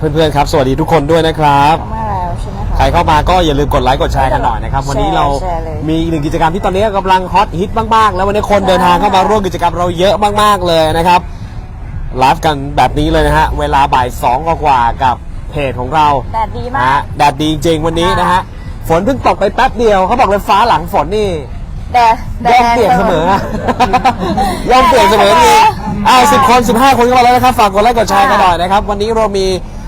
เพื่อนๆครับ สวัสดีทุกคนด้วยนะครับเข้ามาแล้วใช่ไหมคะ ใครเข้ามาก็อย่าลืมกดไลค์กดแชร์กันหน่อยนะครับ วันนี้เราแชร์เลย มีอีกหนึ่งกิจกรรมที่ตอนนี้กำลังฮอตฮิตมากๆ แล้ววันนี้คนเดินทางเข้ามาร่วมกิจกรรมเราเยอะมากๆเลยนะครับไลฟ์กันแบบนี้เลยนะฮะเวลาบ่ายสองกว่าๆกับเพจของเรา แดดดีนะมาฮะก แดดดีจริงวันนี้นะฮะ ฝนเพิ่งตกไปแป๊บเดียวเขาบอกเลยฟ้าหลังฝนนี่แดดแดย่อดมเปลี่ยนเสมอย่อมเปลี่ยนเสมอจริงอ้าวสิบคนสิบห้าคนก็มาแล้วนะครับ ฝากกดไลค์กดแชร์กันหน่อยนะครับ วันนี้เรามี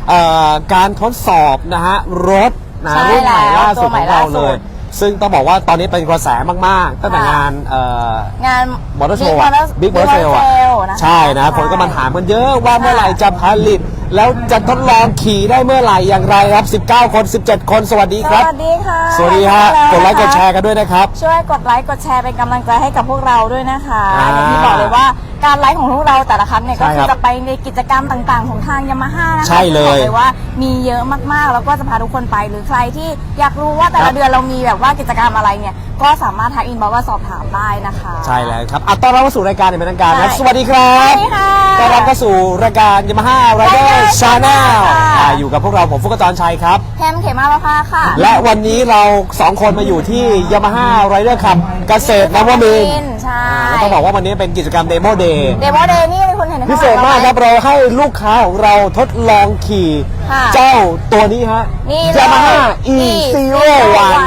เอ่อการทดสอบนะฮะรถนะใช่รุ่นใหม่แล้วล่าสุดตัวใหม่ของเราล่าสุด เลย ซึ่งต้องบอกว่าตอนนี้เป็นกระแสมากๆตั้งแต่ค่ะงานเอ่อ งาน มอเตอร์โช Big ว์ Motor บิ๊กมอเตอร์เซล Big อะ Motor Sale นะคะ ใช่นะ คนก็มาถามกันเยอะว่าเมื่อไหร่จะผลิต แล้วจะทดลองขี่ได้เมื่อไหร่อย่างไรครับ 19 คน 17 คน สวัสดีสครับวัสดีค่ะสวัสดีฮะกดไลค์กดแชร์กันกันด้วยนะครับ ช่วยกดไลค์กดแชร์เป็นกำลังใจให้กับพวกเราด้วยนะคะอ่าอย่างที่บอกเลยว่าการไลฟ์ของพวกเราแต่ละครั้งเนี่ยใช่ก็คคืรัอบจะไปในกิจกรรมต่างๆ ของทางยามาฮ่านะคะใช่เลยบอกเลยว่ามีเยอะมากๆ แล้วก็จะพาทุกคนไปหรือใครที่อยากรู้ว่าแต่ครัละบ เดือนเรามีแบบว่ากิจกรรมอะไรเนี่ย ก็สามารถทักอินบ็อกซ์มาสอบถามได้นะคะ ใช่แล้วครับอะต้อนรับเข้าสู่รายการอย่างเป็นทางการครับใช่สวัสดีครับสวัสดีค่ะต้อนรับเข้าสู่รายการ Yamaha Rider Rider Channel Channel ค่ะอ่าอยู่กับพวกเราผมฟุกจรชัยครับ แฮมเขมาลาภาค่ะ และวันนี้เราสองคนมาอยู่ที่ Yamaha Rider Cup เกษตรนวมินทร์ใช่ อ่าแล้วต้องบอกว่าวันนี้เป็นกิจกรรมเดโมเดย์ เดโมเดย์นี่คุณเห็นในพิเศษมากครับเราให้ลูกค้าของเราทดลองขี่ ค่ะเจ้าตัวนี้ฮะนี่เลย Yamaha E E01 Zero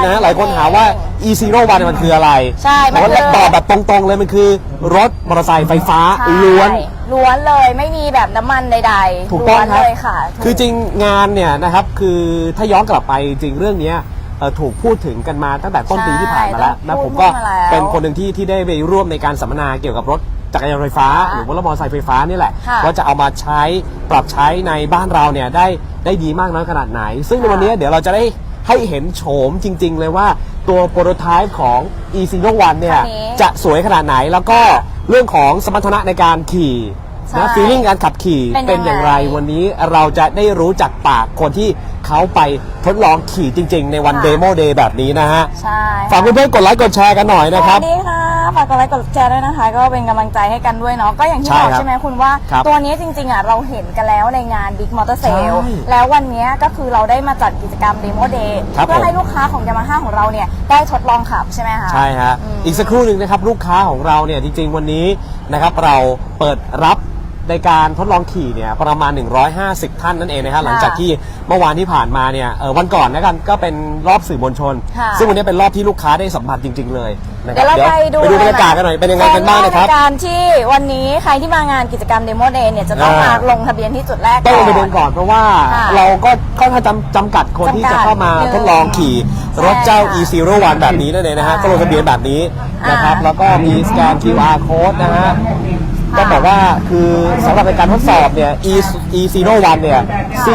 นะหลายคนถามว่า E Zero One มันคืออะไรใช่มันผมคือว่าตอบแบบตรงๆเลยมันคือรถมอเตอร์ไซค์ไฟฟ้าใช่ล้วน ล้วนเลยไม่มีแบบน้ำมันใดๆถูกต้องล้วนครับเลยค่ะถูก คือจริงงานเนี่ยนะครับคือถ้าย้อนกลับไปจริงเรื่องเนี้ยเอ่อถูกพูดถึงกันมาตั้งแต่ต้นปีที่ผ่านมาแล้วใช่นะพูผดมก็มาแล้วเป็นคนหนึ่งที่ที่ได้ไปร่วมในการสัมมนาเกี่ยวกับรถ จักรยานไฟฟ้าค่ะหรือว่ารถมอเตอร์ไซค์ไฟฟ้านี่แหละค่ะว่าจะเอามาใช้ปรับใช้ในบ้านเราเนี่ยได้ได้ดีมากน้อยขนาดไหน ซึ่งในค่ะวันนี้เดี๋ยวเราจะได้ให้เห็นโฉมจริง ๆ เลยว่าตัวโปรโตไทป์ของ e z e r o One เนี่ยคันนี้จะสวยขนาดไหนแล้วก็เรื่องของสมรรถนะในการขี่ใช่นะฟีลลิ่งการขับขี่เป็นยังไง เป็นอย่างไรวันนี้เราจะได้รู้จากปากคนที่ เขาไปทดลองขี่จริง ๆ ในวันค่ะ เดโมเดย์แบบนี้นะฮะ ใช่ฝากเพื่อนๆกดไลค์กดแชร์กันหน่อยนะครับ สวัสดีค่ะฝากกดไลค์กดแชร์ด้วยนะคะ ก็เป็นกำลังใจให้กันด้วยเนาะก็อย่างที่ใช่บอกครับใช่ไหมคุณว่า ครับตัวนี้จริงๆอะเราเห็นกันแล้วในงาน Big Motor Sale ใช่แล้ววันนี้ก็คือเราได้มาจัดกิจกรรม Demo Day ครับเพื่อผมให้ลูกค้าของ Yamaha ของเราเนี่ยได้ทดลองขับใช่ไหมคะ ใช่ฮะ อืมอีกสักครู่หนึ่งนะครับลูกค้าของเราเนี่ยจริง ๆ วันนี้นะครับเราเปิดรับ ในการทดลองขี่เนี่ยประมาณ 150 ท่านนั่นเองนะครับหลังจากที่เมื่อวานที่ผ่านมาเนี่ยเอ่อวันก่อนนะกันก็เป็นรอบสื่อมวลชน ค่ะ ซึ่งวันนี้เป็นรอบที่ลูกค้าได้สัมผัสจริง ๆ เลยนะคเดี๋รัยวเราไปดูไปดูบรรยากาศกันหน่อยเป็นยังไงกันบ้างนะครับในการที่วันนี้ใครที่มางานกิจกรรม Demo Day เนี่ยจะต้องอ่ามมาลงทะเบียนที่จุดแรก ต้องลงก่ทะเบียนก่อนเพราะว่าค่ะเราก็ค่อนข้างจำจำกัดคนที่จำกัจะดเข้ามาหนึ่งทดลองขี่รถเจ้าใช่ค่ะ e 0 1แบบนี้นั่นเองนะฮะค่ะก็ลงทะเบียนแบบนี้นะครับ อ่า แล้วก็มีสแกน QR code นะฮะ ก็บอกว่าคือสำหรับในการทดสอบเนี่ย e e 0 1เนี่ย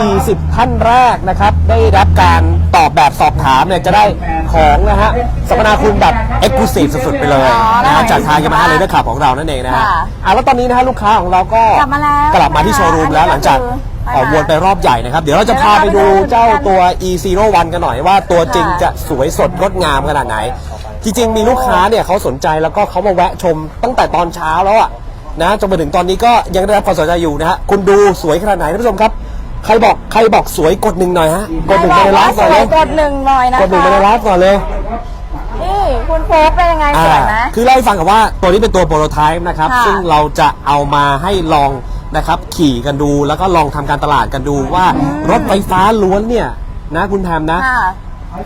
40 ท่านแรกนะครับ ได้รับการตอบแบบสอบถามเนี่ยจะได้ของนะฮะสัมมนาคุณแบบ Exclusive สุดๆไปเลยอ๋อนะฮะได้จากทางยามาฮ่าเลยนะขับของเรานั่นเองนะฮะค่ะอะแล้วตอนนี้นะฮะลูกค้าของเราก็กลับมาแล้วกลับมาที่โชว์รูมแล้วหลังจากอันนี้ก็คือเอ่อวนไปรอบใหญ่นะครับ เดี๋ยวเราจะพาไปดูเจ้าตัว e 0 1กันหน่อยว่าตัวจริงจะสวยสดงดงามขนาดไหน จริงๆ มีลูกค้าเนี่ยเขาสนใจแล้วก็เขามาแวะชมตั้งแต่ตอนเช้าแล้วอะ นะจนมาถึงตอนนี้ก็ยังได้รับความสนใจอยู่นะฮะคุณดูสวยขนาดไหนท่านผู้ชมครับ ใครบอกใครบอกสวยกดหนึ่งหน่อยฮะกดหนึ่งไปในไลฟ์ก่อนเลยกดหนึ่งหน่อยนะคะกดหนึ่งไปในไลฟ์ก่อนเลยนี่คุณโฟกเป็นยังไงสวยไหมอ่าคือเล่าให้ฟังกับว่าตัวนี้เป็นตัวโปรโตไทป์นะครับค่ะซึ่งเราจะเอามาให้ลองนะครับ ขี่กันดูแล้วก็ลองทำการตลาดกันดูว่ารถไฟฟ้าล้วนเนี่ยนะคุณแพมนะค่ะ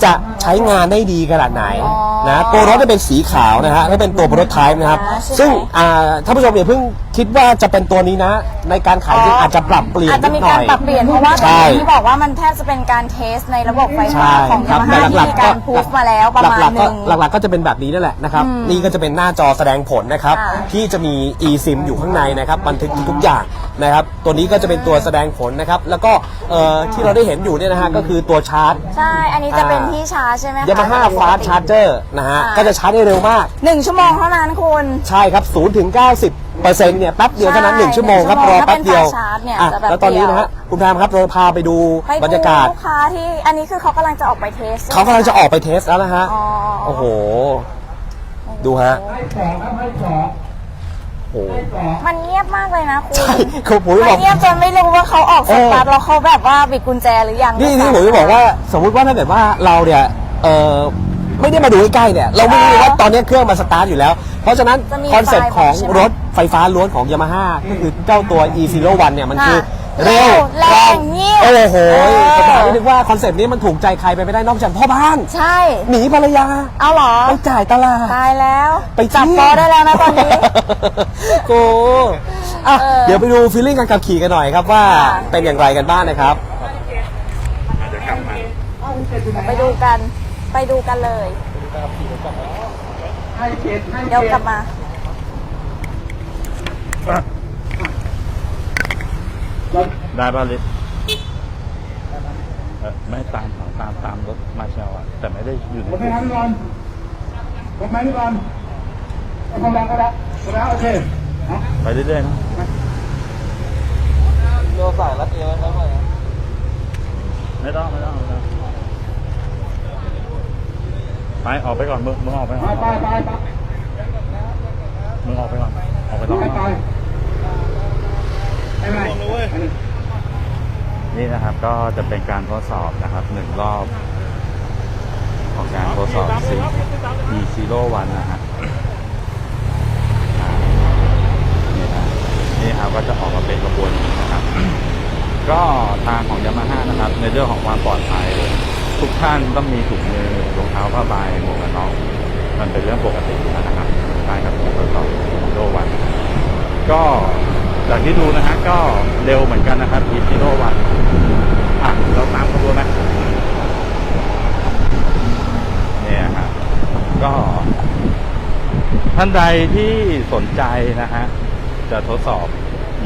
จะใช้งานได้ดีขนาดไหนอ๋อนะตัวรถจะเป็นสีขาวนะฮะและเป็นตัวโปรโตไทป์นะครับอ่าใช่ไหมซึ่งอ่าท่านผู้ชมอย่าเพิ่ง คิดว่าจะเป็นตัวนี้นะ ในการขายจริงอาจจะปรับเปลี่ยนอาจจะนิมีดหน่การอยปรับเปลี่ยนเพราะว่าตอนใช่นี้ที่บอกว่ามันแทบจะเป็นการเทสในระบบไฟฟ้าใช่ของครัยาบมาฮ่าแต่หลัที่กๆก็มีการพูฟมาแล้วประมาณหลักๆหก็นึ่งหลักๆก็จะเป็นแบบนี้นั่นแหละนะครับอืมนี่ก็จะเป็นหน้าจอแสดงผลนะครับ ค่ะ ที่จะมี eSIM อยู่ข้างในนะครับบันทึกทุกอย่างนะครับ ตัวนี้ก็จะเป็นตัวแสดงผลนะครับ แล้วก็เอ่อที่เราได้เห็นอยู่เนี่ยนะฮะก็คือตัวชาร์จ ใช่ อันนี้จะเป็นที่ชาร์จใช่ไหมคะ ยามาฮ่าฟาสชาร์เจอร์นะฮะ ค่ะ ก็จะชาร์จได้เร็วมาก หนึ่งชั่วโมงเท่านั้นคุณ ใช่ครับ0ถึง 90 เปอร์เซ็นต์เนี่ยแป๊บเดียวเท่านั้นใช่1ชั่วโมงครับหรนึ่องชั่วโมงแป๊บเดียวถ้าเป็น fast charge เนี่ยอะจะแบบแล้วตอนนี้นะฮะคุณแพมครับเราพาไปดูไปบรรยากาศดูลูกค้าที่อันนี้คือเขากำลังจะออกไปเทสใช่ไหมเขากำลังจะออกไปเทสแล้วนะฮะอ๋อโอ้โห ดูฮะมันเงียบมากเลยนะคุณใช่คือผมมัจะบอกนเงียบจนไม่รู้ว่าเขาออกสตาร์ทแล้วเขาแบบว่าบิดกุญแจหรือยังนี่นี่ผมจะบอกว่า สมมุติว่าถ้าแบบว่าเราเนี่ยเออ ไม่ได้มาดูใกล้ๆเนี่ย เราไม่รู้เลยว่าตอนนี้เครื่องมันสตาร์ทอยู่แล้ว เพราะฉะนั้นคอนเซ็ปต์ของรถไฟฟ้าล้วนของยามาฮ่าก็คือเจ้าตัว e 0 1 เนี่ยมันคือเร็วแรงเงียบโอ้โหเอจะบอกอนิดนึงว่าคอนเซ็ปต์นี้มันถูกใจใครไปไม่ได้นอกจากพ่อบ้าน ใช่ หนีภรรยาเอาเหรอ ไปจ่ายตลาด ตายแล้ว ไปจับเที่ยวปอได้แล้วนะตอนนี้โอ้อะเออเดี๋ยวไปดูฟีลลิ่งการขับขี่กันหน่อยครับว่าค่ะ เป็นอย่างไรกันบ้างนะครับไปดูกัน ไปดูกันเลยเดี๋ยวกลับมา ได้ป่ะลิศเอ่อไม่ตามตามตามรถมาเชลอะแต่ไม่ได้อยู่ในผมไม่ทำก่อนผมไม่ก่อนเอาความดังก็ได้ก็ได้โอเคเอาไปเรื่อยๆนะโยสายรัดเอวครับไม่ต้องไม่ต้องไม่ต้อง ไปออกไปก่อนมึงมึงออกไปก่ไปอนไปไปไปมึงออกไปก่อนออกไปต่อไปไปไม่เป็นไรนี่นะครับก็จะเป็นการทดสอบนะครับหนึ่งรอบ ของการทดสอบ C E zero one นะฮะอ่านี่นะนี่ครับก็จะออกมาเป็นกระบวนนี้นะครับ ก็ทางของยามาฮ่านะครับ ในเรื่องของความปลอดภัย ทุกท่านต้องมีถุงมือรองเท้าผ้าใบหมวกกันน็อกมันเป็นเรื่องปกติแล้วนะครับการกับการทดสอบโลวัน ก็จากที่ดูนะฮะก็เร็วเหมือนกันนะครับ e ีโ o วันอะเราตามขบวนไหมเนี่ยครับก็ ท่านใดที่สนใจนะฮะจะทดสอบ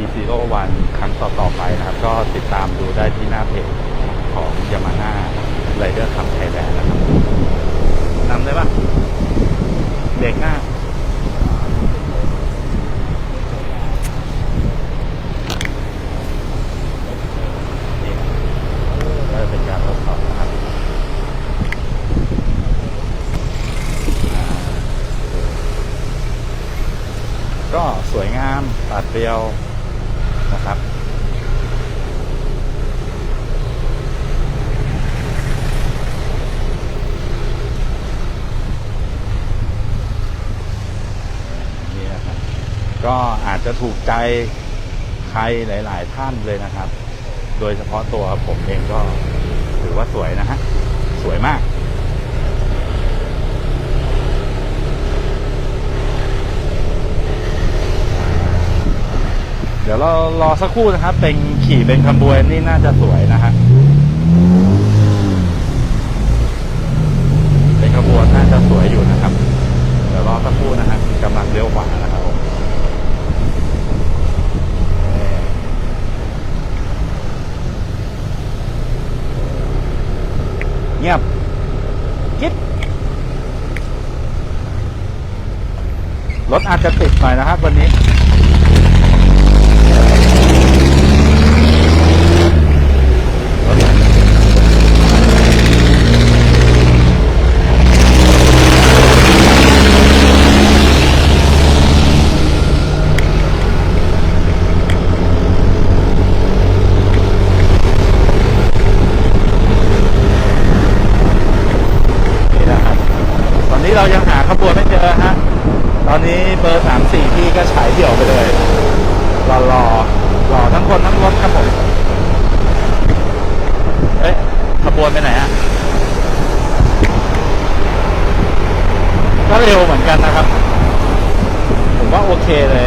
e ีโ o วันครั้งต่อ ๆ ไปนะครับ ก็ติดตามดูได้ที่หน้าเพจของ Yamaha Rider Cup Thailand นะครับนำได้ปะเด็กหน้านี่ก็จะเป็นการทดสอบนะครับก็สวยงามตัดเรียวนะครับ นี่นะครับ ก็อาจจะ ถูกใจใครหลาย ๆ ท่านเลยนะครับ โดยเฉพาะตัวผมเองก็ถือว่าสวยนะฮะ สวยมาก เดี๋ยวเรารอสักครู่นะครับ เป็นขี่เป็นขบวนนี่น่าจะสวยนะฮะ เป็นขบวนน่าจะสวยอยู่นะครับ เดี๋ยวรอสักครู่นะฮะกำลังเลี้ยวขวานะครับผมเงียบกิ๊บรถอาจจะติดหน่อยนะครับ วันนี้ รถอาจจะนี่นะครับ ตอนนี้ เรายังหาขบวนไม่เจอฮะ ตอนนี้เบอร์สามสี่ที่ก็ฉายเดี่ยวไปเลย รอรอรอทั้งคนทั้งรถครับผม เอ๊ะขบวนไปไหนฮะก็เร็วเหมือนกันนะครับ ผมว่าโอเคเลย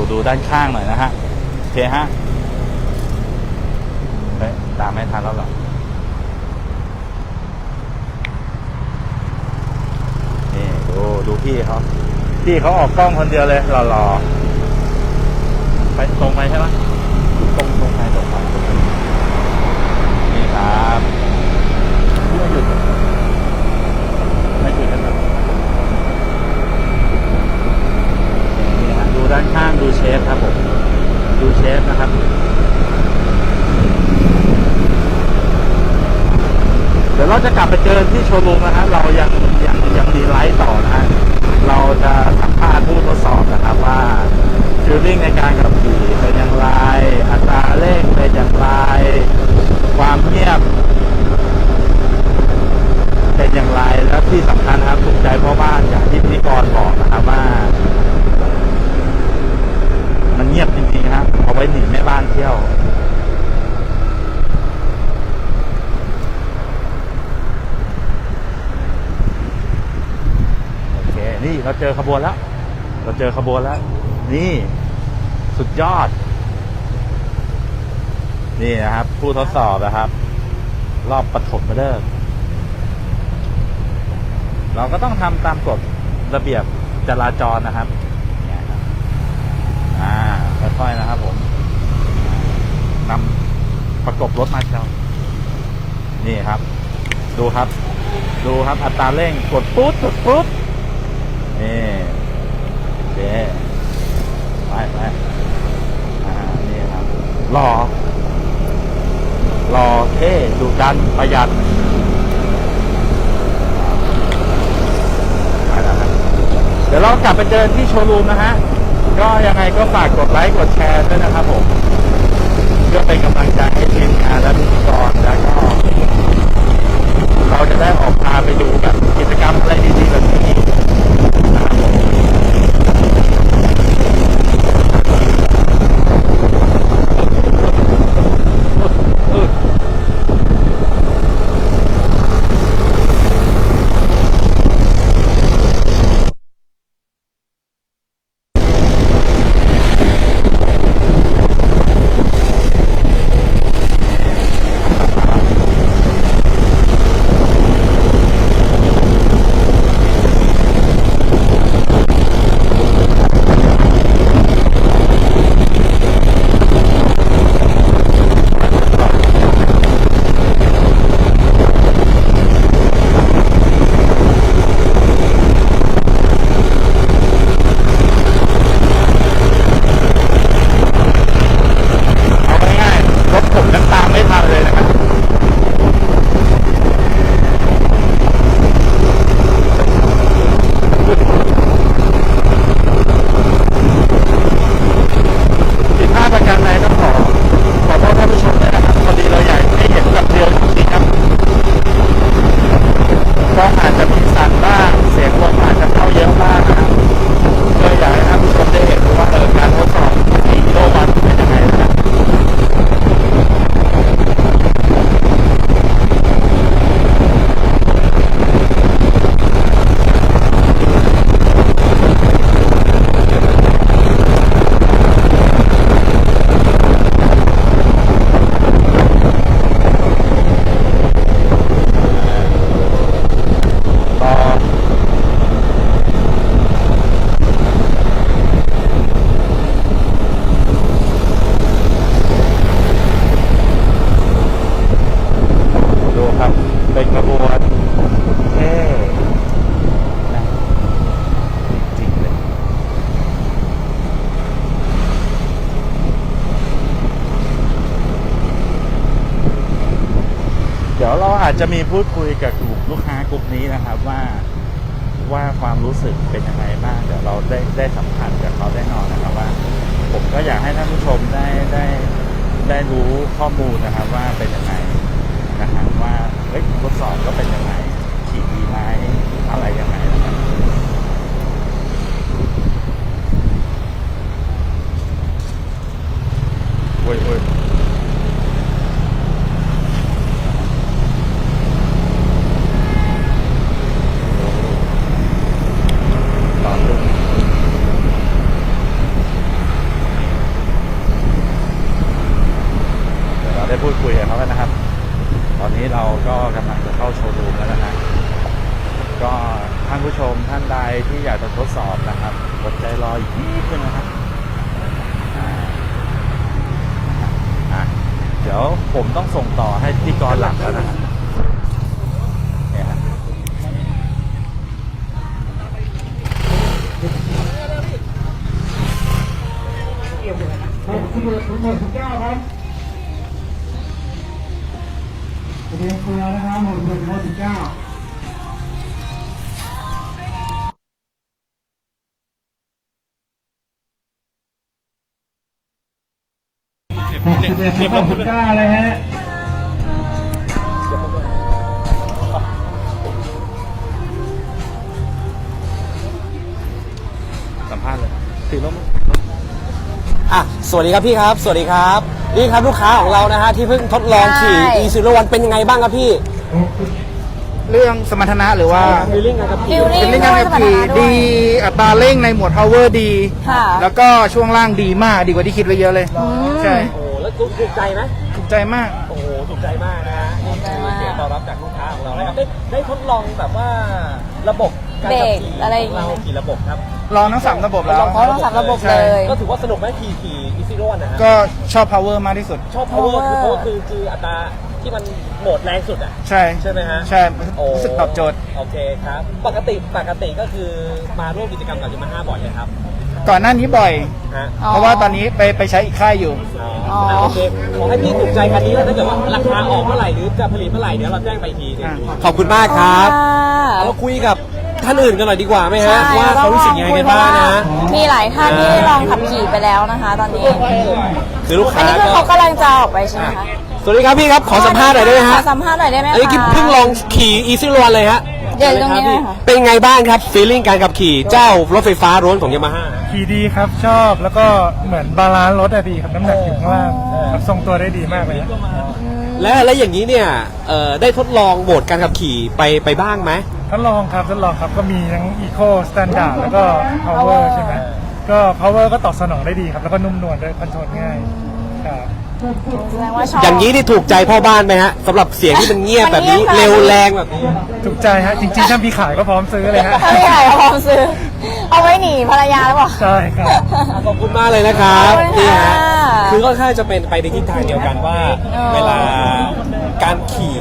ดูดูด้านข้างหน่อยนะฮะโอเคฮะเฮ้ยตามไม่ทันแล้วเหรอนี่ดูดูพี่เขาพี่เขาออกกล้องคนเดียวเลยหล่อๆไปตรงไปใช่ไหมตรงตรงไปตรงไปนี่ครับเพี่ไม่หยุดเหรอไม่หยุดนะครับนี่ฮะ ด้านข้างดูเชฟครับผม ดูเชฟนะครับเดี๋ยวเราจะกลับไปเจอที่โชว์รูมนะฮะเรายังยังยังมีไลฟ์ต่อนะฮะเราจะสัมภาษณ์ผู้ทดสอบนะครับว่าฟิลลิ่งในการขับขี่เป็นอย่างไร อัตราเร่งเป็นอย่างไร ความเงียบ เป็นอย่างไร และที่สำคัญนะครับถูกใจพ่อบ้านอย่างที่พิธีกรบอกนะครับว่า มันเงียบจริงๆครับเอาไว้หนีแม่บ้านเที่ยว โอเค นี่เราเจอขบวนแล้ว เจอขบวนแล้ว นี่ สุดยอด นี่นะครับ ผู้ทดสอบนะครับ รอบปฐมฤกษ์เราก็ต้องทำตามกฎระเบียบจราจรนะครับนี่ยครับอ่าค่อยๆนะครับ ผมนำประกบรถมาเชียวนี่ครับ ดูครับ ดูครับอัตราเร่งกดปุ๊บกดปุ๊บนี่ เคไปไปอ่านี่ครับรอรอเท่ดูดันประหยัดไปแล้วครับเดี๋ยวเรากลับไปเจอที่โชว์รูมนะฮะ ก็ยังไงก็ฝากกดไลค์กดแชร์ด้วยนะครับผมเพื่อเป็นกำลังใจให้ทีมงานและพิธีกรแล้วก็เราจะได้ออกพาไปดูแบบกิจกรรมอะไรดีๆแบบนี้ จะมีพูดคุยกับกลุ่มลูกค้ากลุ่มนี้นะครับว่าว่าความรู้สึกเป็นยังไงบ้างเดี๋ยวเราได้ได้สัมผัสกับเขาได้นอนนะครับว่า ผมก็อยากให้ท่านผู้ชมได้ได้ได้รู้ข้อมูลนะครับว่าเป็นยังไงนะครับว่าเฮ้ยทดสอบก็เป็นยังไงขี่ดีไหมอะไรยังไงนะครับโอ้ยโอ้ย ต่อลุงเดี๋ยวเราได้พูดคุยกับเขาแล้วนะครับ ตอนนี้เรา ก็กำลังจะเข้าโชว์รูมแล้วนะฮะก็ท่านผู้ชมท่านใดที่อยากจะทดสอบนะครับอดใจรออีกนิดนึงนะครับเดี๋ยวผมต้องส่งต่อให้พิธีกรหลักแล้วนะครับเนี่ยฮะครับคุณหมดคุณหมดสิบเก้าครับ เรียนเฟือนะครับหมดหมดหมดสิบเก้าหกสิบเอ็ดหกสิบเก้าเลยฮะสัมภาษณ์เลยถือลม อะสวัสดีครับพี่ครับ สวัสดีครับ นี่ครับลูกค้าของเรานะฮะที่เพิ่งทดลองขี่ ใช่ e 0 1เป็นยังไงบ้างครับพี่เรื่องสมรรถนะหรือว่าฟีลลิ่งการขับขี่ Feeling เป็นเรื่องการขับขี่ดีอัตราเร่งในหมวด power ดี ค่ะ แล้วก็ช่วงล่างดีมากดีกว่าที่คิดไว้เยอะเลย ใช่โอ้โหแล้วถูกใจไหมถูกใจมาก โอ้โหถูกใจมากนะฮะนี่คือเสียงตอบรับจากลูกค้าของเรานะครับได้ได้ทดลองแบบว่าระบบการขับขี่ เบรกอะไรอย่างขเงี้เรายกี่ระบบครับ ลองทั้งสามระบบแล้วอ๋อต้องสามระบบใช่ เลย ก็ถือว่าสนุกไหมขี่ขี่ e 0 1นะฮะก็ชอบ power มากที่สุด ชอบ power คือ Power power คือคืออัตราที่มันโหมดแรงสุดอะ ใช่ใช่ไหมฮะใช่โอ้รู้สึกตอบโจทย์ โอเคครับ ปกติปกติก็คือมาร่วมกิจกรรมกับยามาฮ่าบ่อยเลยครับก่อนหน้านี้บ่อย ฮะอ๋อ เพราะว่าตอนนี้ไปไปใช้อีกค่ายอยู่ อ๋อโอเคขอให้พี่ถูกใจคันนี้แล้วถ้าเกิดว่าราคาออกเมื่อไหร่หรือจะผลิตเมื่อไหร่เดี๋ยวเราแจ้งไปอีกทีหนึงอ่าขอบคุณมากครับเราคุยกับ ท่านอื่นกันหน่อยดีกว่าไหมฮะใช่ว่าเขารู้สึกยังไงกันบ้างนะ มีหลายท่านที่ได้ลองขับขี่ไปแล้วนะคะ ตอนนี้ คือลูกอันค้านี้คือก็เขากำลังจะออกไปใช่ไหมคะสวัสดีครับพี่ครับ ขอสัมภาษณ์หน่อยได้ไหมขฮะอสัมภาษณ์หน่อยได้ไหมอันนี้คะ เพิ่งลองขี่อีซี่วันเลยฮะเดี๋ยวตรงนี้เลยค่ะ เป็นไงบ้างครับฟีลลิ่งการขับขี่เจ้ารถไฟฟ้าร้วนของยามาฮ่า ขี่ดีครับชอบแล้วก็เหมือนบาลานซ์รถอะดีครับน้ำหนักอยู่ข้างล่างครับทรงตัวได้ดีมากเลยและและอย่างนี้เนี่ยเอ่อได้ทดลองโหมดการขับขี่ไปไปบ้างไหม ทดลองครับทดลองครับก็มีทั้ง Eco Standard แล้วก็ Power ใช่ไหมก็ Power ก็ตอบสนองได้ดีครับ แล้วก็นุ่มนวลด้วยคอนโทรลง่ายครับแสดงว่าชอบอย่างนี้นี่ถูกใจพ่อบ้านไหมฮะสำหรับเสียงที่มันเงียบแบบนี้มันเงียบขนาดนี้เร็วแรงแบบนี้ถูกใจฮะจริงๆถ้ามีขายก็พร้อมซื้อเลยฮะถ้าไม่ใหญ่พร้อมซื้อ เอาไว้หนีภรรยาหรือเปล่า ใช่ครับ ขอบคุณมากเลยนะครับขอบคุณนี่ค่ะฮะคือค่อนข้างจะเป็นไปในทิศทางเดียวกันว่าเออเวลาการขี่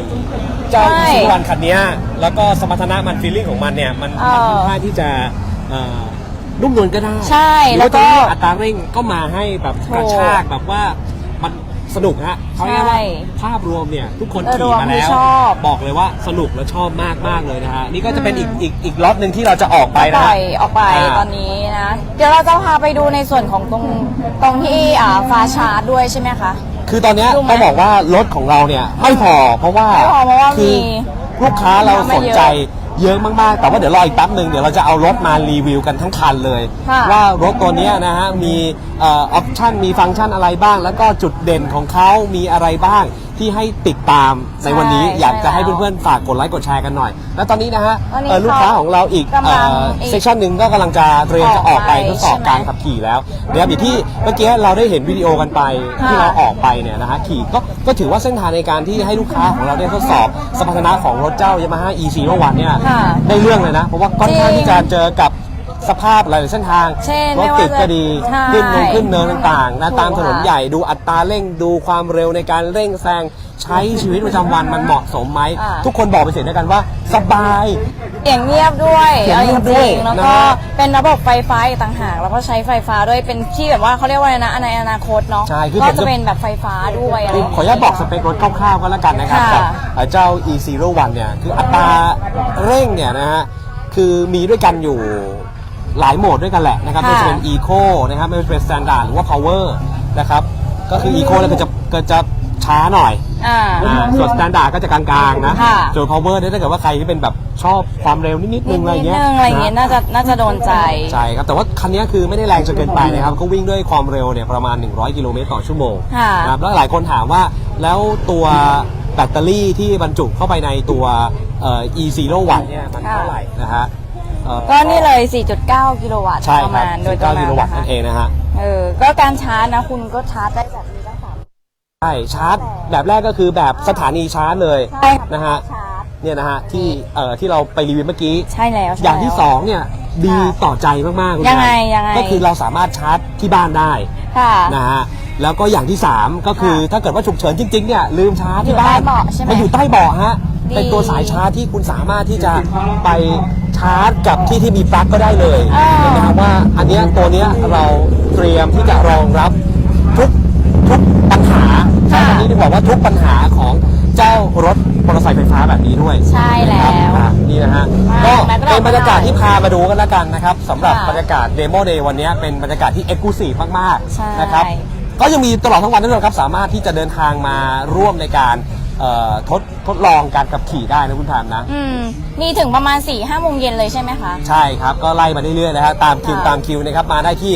เจ้าใช่อีซีวันคันเนี้ยแล้วก็สมรรถนะมันฟีลลิ่งของมันเนี่ยมันเอมันอ ค่อนข้างที่จะเอ่อนุ่มนวลก็ได้ใช่หรือแล้วก็าจะเรียอัตราเร่งก็มาให้แบบถูกกระชากแบบว่ามันสนุกฮะเขาเรียกว่าใช่ภาพรวมเนี่ยทุกคนโดยรขี่วมมาคือแล้ว ชอบบอกเลยว่าสนุกและชอบมากมากๆเลยนะฮะนี่ก็จะเป็นอีกอีกอีกล็อตหนึ่งที่เราจะออกไปปนะล่ฮะอยออกไปอ่าตอนนี้นะ เดี๋ยวเราจะพาไปดูในส่วนของตรงตรงที่อ่าฟ้าชาร์จด้วยใช่ไหมคะ คือตอนเนี้ยรู้ไหมต้องบอกว่ารถของเราเนี่ยไม่พอเพราะว่าไม่พอเพราะว่าคืมีลูกค้าเราไม่สนเยอะใจเยอะมากๆ แต่ว่าเดี๋ยวรออีกแป๊บหนึ่งเดี๋ยวเราจะเอารถมารีวิวกันทั้งคันเลย ค่ะว่ารถตัวเนี้ยนะฮะมีเออปชั่นมีฟังก์ชันอะไรบ้าง แล้วก็จุดเด่นของเขามีอะไรบ้าง ที่ให้ติดตามในวันนี้ใช่อยากจะให้ใช่แล้วเพื่อนๆฝากกดไลค์กดแชร์กันหน่อย แล้วตอนนี้นะฮะตอนนี้เอ่อลูกค้าของเราอีกกำลังอีกเซสชันหนึ่งก็กำลังจะเตรียมจะออกไปออกไปทดสอบใช่ไหมการขับขี่แล้วเดี๋ยวอย่างที่เมื่อกี้เราได้เห็นวิดีโอกันไปที่ค่ะเราออกไปเนี่ยนะฮะขี่ก็ก็ถือว่าเส้นทางในการที่ให้ลูกค้าของเราได้ทดสอบสมรรถนะของรถเจ้า Yamaha e 0 1เนี่ยค่ะ ได้เรื่องเลยนะเพราะว่าค่อนข้างจริงที่จะเจอกับ สภาพหลายๆเส้นทางเช่นรถติดก็ดีใช่ขึ้นลงขึ้นเนินต่างๆนะถูกตามถนนค่ะ ใหญ่ดูอัตราเร่งดูความเร็วในการเร่งแซงใช้ชีวิตประจำวันมันเหมาะสมไหมอ่า ทุกคนบอกเป็นเสียงเดียวกันว่าสบาย เสียงเงียบด้วยเสียงเอาเงีจยบด้ริวยงๆแล้วนะก็ฮะเป็นระบบไฟฟ้าอีกต่างหากแล้วก็ใช้ไฟฟ้าด้วยเป็นที่แบบว่าเขาเรียกว่าอะไรนะในอนาคตเนาะใช่คือก็ผมจะจะเป็นแบบไฟฟ้าด้วยอะไรคือขออนุญาตบอกสเปครถคร่าวๆก็แล้วกันนะครับค่ะกับเอ่อเจ้า e 0 1เนี่ยคืออัตราเร่งเนี่ยนะฮะคือมีด้วยกันอยู่ หลายโหมดด้วยกันแหละนะครับไม่ว่าจะเป็น eco นะครับไม่ว่าจะเป็น standard หรือว่า power นะครับก็คือ eco แล้วก็จะก็จะช้าหน่อย อ่า อ่าส่วน standard ก็จะกลางๆนะค่ะ ส่วน power เนี่ยถ้าเกิดว่าใครที่เป็นแบบชอบความเร็วนิดๆนึงอะไรนิดเงี้ยนึงอะไรอย่างเงี้ยนะน่าจะน่าจะโดนใจ ใช่ครับ แต่ว่าคันนี้คือไม่ได้แรงจนเกินไปนะครับ ก็วิ่งด้วยความเร็วเนี่ยประมาณ 100 กิโลเมตรต่อชั่วโมงค่ะ นะครับแล้วหลายคนถามว่าแล้วตัวแบตเตอรี่ที่บรรจุเข้าไปในตัวเอ่อ e 0 1เนี่ยมันเท่าไหร่นะฮะเอ่อก็นี่เลย 4.9 กิโลวัตต์ใช่ประครับมาณโดยประ19มากิณโลวัตต์นะคะนั่นเองนะฮะ เออ ก็การชาร์จนะคุณก็ชาร์จได้แบบนี้ตั้งสาม ใช่ ชาร์จแบบแรกก็คือแบบสถานีชาร์จเลยใช่ค่ะนะฮะ ชาร์จ เนี่ยนะฮะที่เอ่อที่เราไปรีวิวเมื่อกี้ ใช่แล้วใช่อย่างที่แล้วสองเนี่ยดีต่อใจมากๆคุณยังไงแม่ยังไง ก็คือเราสามารถชาร์จที่บ้านได้ค่ะ นะฮะแล้วก็อย่างที่3ก็คือค่ะถ้าเกิดว่าฉุกเฉินจริงๆเนี่ยลืมชาร์จอยู่ที่บ้านใต้เบาะใช่ไหมมันอยู่ใต้เบาะฮะดี เป็นตัวสายชาร์จที่คุณสามารถที่จะไป ชาร์จกับที่ที่มีปลั๊กก็ได้เลยอ่า เห็นไหมครับว่าอันเนี้ยตัวเนี้ยเราเตรียมที่จะรองรับทุกทุกปัญหาใช้คำนี้ดีกว่าว่าทุกปัญหาของเจ้ารถมอเตอร์ไซค์ไฟฟ้าแบบนี้ด้วย ใช่แล้วนะครับอะนี่นะฮะก็มาเป็นบรรยากาศที่พามาดูกันแล้วกันนะครับสำหรับค่ะบรรยากาศเดโมเดย์วันนี้เป็นบรรยากาศที่เอกลูซีฟมากใช่ ๆนะครับก็ยังมีตลอดทั้งวันนั่นเองครับสามารถที่จะเดินทางมาร่วมในการ เอ่อทดทดลองการขับขี่ได้นะคุณทามนะ อืม มีถึงประมาณ4ี่ห้าโมงเย็นเลยใช่ไหมคะ ใช่ครับ ก็ไล่มาเรื่อยๆนะฮะตามคิวค่ะตามคิวนะครับมาได้ที่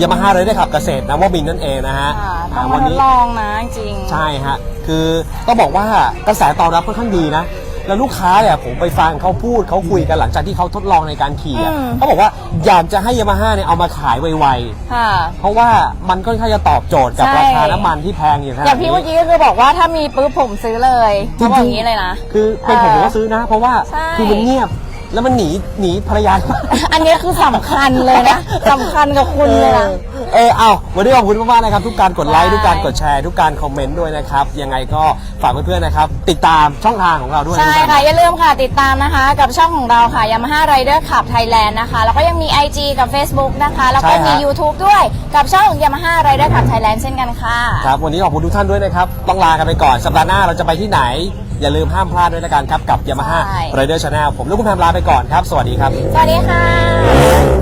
ยามาฮ่าเลยได้ขับเกษตรนวมินทร์นั่นเองนะฮะค่ะต้อ่าองวัมานทดนี้ลองนะจริง ใช่ฮะคือต้องบอกว่ากระแสตอบรับค่อนข้างดีนะ แล้วลูกค้าเนี่ยผมไปฟังเขาพูดเขาคุยกันหลังจากที่เขาทดลองในการขี่อะอืม เขาบอกว่าอยากจะให้ยามาฮ่าเนี่ยเอามาขายไวค่ะ ๆ เพราะว่ามันค่อนข้างจะตอบโจทย์กับใช่ ราคาน้ำมันที่แพงอยู่ขอนาดย่างพี่นี้ เมื่อกี้ก็คือบอกว่าถ้ามีปุ๊บผมซื้อเลยเขาบอกอย่างนี้เลยนะ คือเป็นผมผมก็ซื้อนะ เพราะว่าใช่คือมันเงียบ แล้วมันหนีหนีภรรยา อันนี้คือสำคัญเลยนะสำคัญกับคุณเลยนะ เออเอาวันนี้ขอบคุณมากๆนะครับ ทุกการกดไลค์ได้ทุกการกดแชร์ ทุกการคอมเมนต์ด้วยนะครับ ยังไงก็ฝากเพื่อนๆนะครับ ติดตามช่องทางของเราด้วยใช่นค่ะ อย่าลืมค่ะ ติดตามนะคะ กับช่องของเราค่ะ Yamaha Rider Club Thailand นะคะ แล้วก็ยังมี IG กับ Facebook นะคะ แล้วก็มี YouTube ด้วยกับช่อง Yamaha Rider Club Thailand เช่นกันค่ะ ครับ วันนี้ขอบคุณทุกท่านด้วยนะครับ ต้องลากันไปก่อน สัปดาห์หน้าเราจะไปที่ไหน อย่าลืมห้ามพลาดด้วยละกันครับกับ Yamaha ใช่ Rider Channel ผมลูกคุณแพมลาไปก่อนครับ สวัสดีครับ สวัสดีค่ะ